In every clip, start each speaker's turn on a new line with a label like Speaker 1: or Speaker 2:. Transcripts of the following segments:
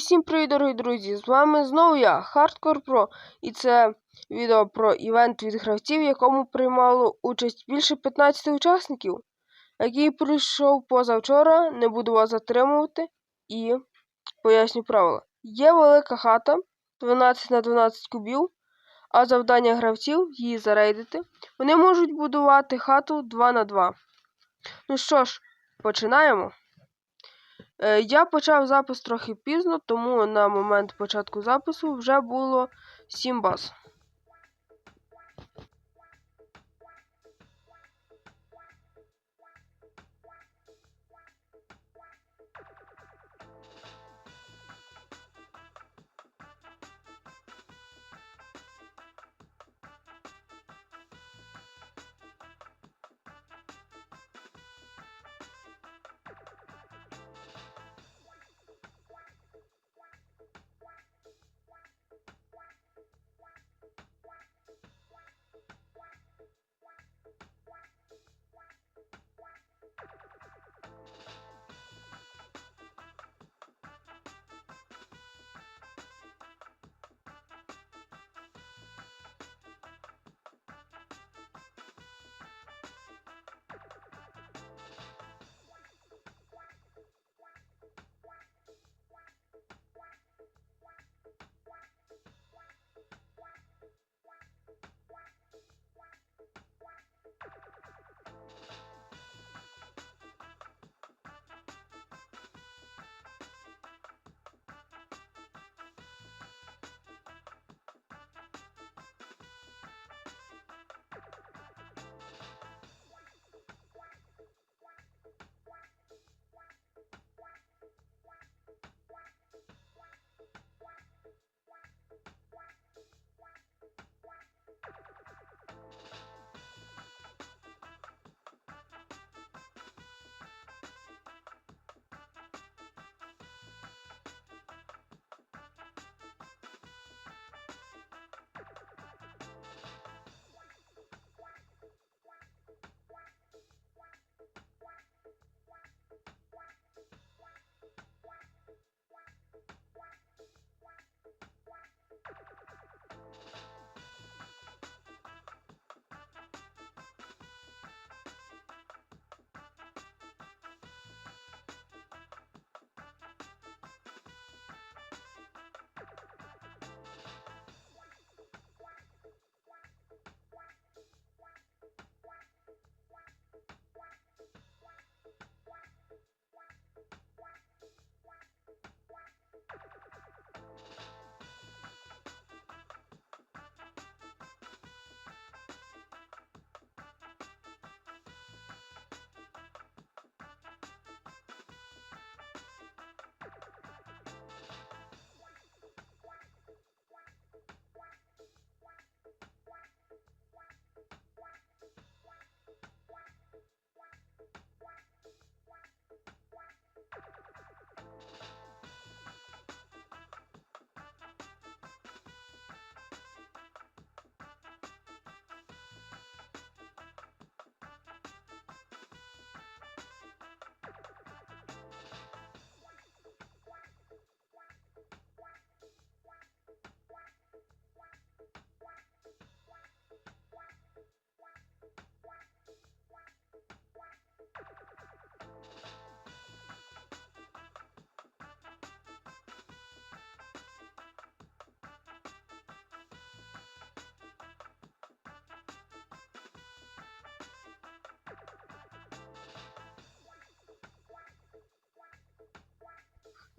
Speaker 1: всім привіт, дорогі друзі! З вами знову я, Hardcore Pro, і це відео про івент від гравців, в якому приймало участь більше 15 учасників, який пройшов позавчора, не буду вас затримувати і поясню правила. Є велика хата 12 на 12 кубів, а завдання гравців її зарейдити. Вони можуть будувати хату 2 на 2 Ну що ж, починаємо. Е, Я почав запис трохи пізно, тому на момент початку запису вже було 7 баз.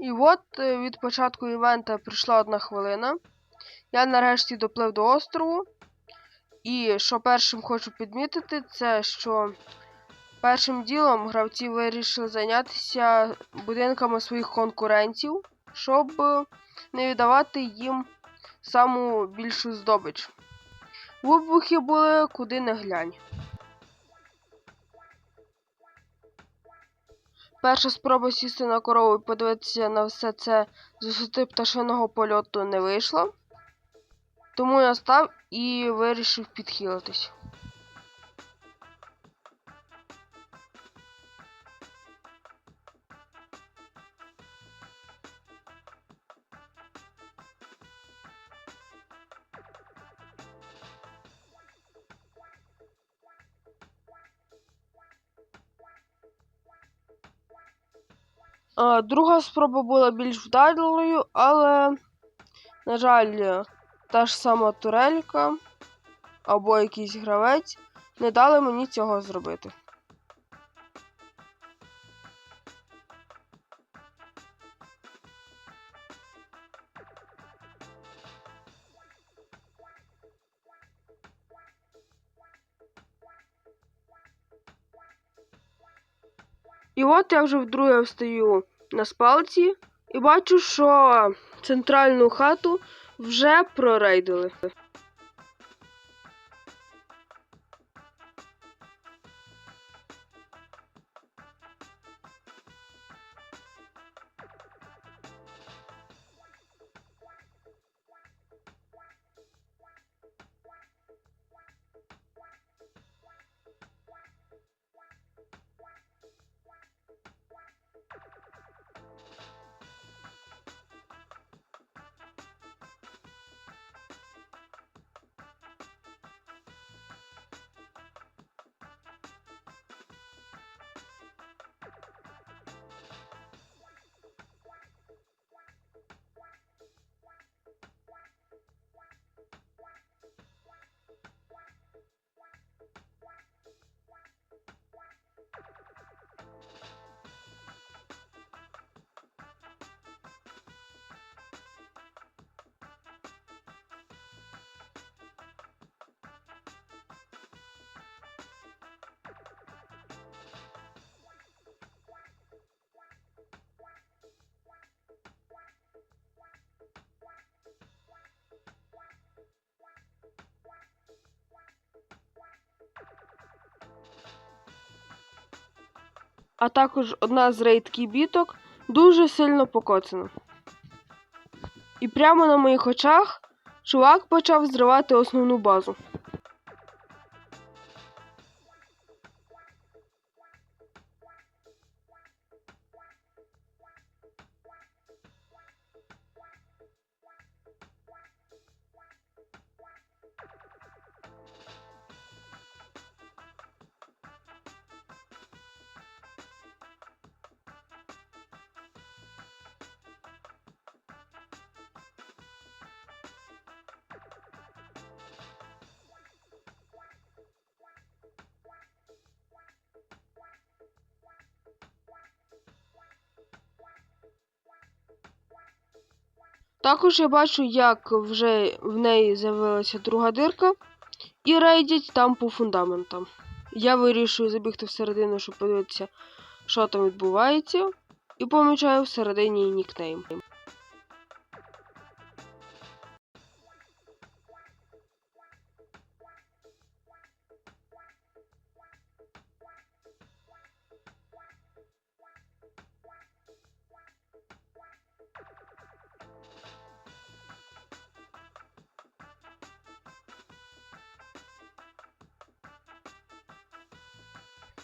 Speaker 1: І от е, від початку івента прийшла одна хвилина. Я нарешті доплив до острову. І що першим хочу підмітити, це що першим ділом гравці вирішили зайнятися будинками своїх конкурентів, щоб е, не віддавати їм саму більшу здобич. Вибухи були куди не глянь. Перша спроба сісти на корову і подивитися на все це з висоти пташиного польоту не вийшло. Тому я став і вирішив підхилитись. Друга спроба була більш вдалою, але, на жаль, та ж сама турелька або якийсь гравець не дали мені цього зробити. І от я вже вдруге встаю на спалці і бачу, що центральну хату вже прорейдили. А також одна з рейд-кібіток дуже сильно покоцана. І прямо на моїх очах чувак почав зривати основну базу. Також я бачу, як вже в неї з'явилася друга дирка, і рейдять там по фундаментам. Я вирішую забігти всередину, щоб подивитися, що там відбувається, і помічаю всередині нікнейм.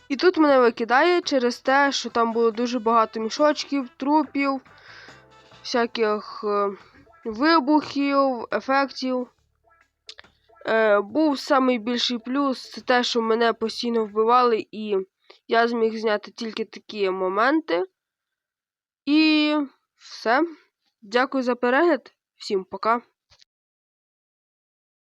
Speaker 1: І тут мене викидає через те, що там було дуже багато мішочків, трупів, всяких е, вибухів, ефектів. Е, Був найбільший плюс це те, що мене постійно вбивали, і я зміг зняти тільки такі моменти. І все. Дякую за перегляд. Всім пока.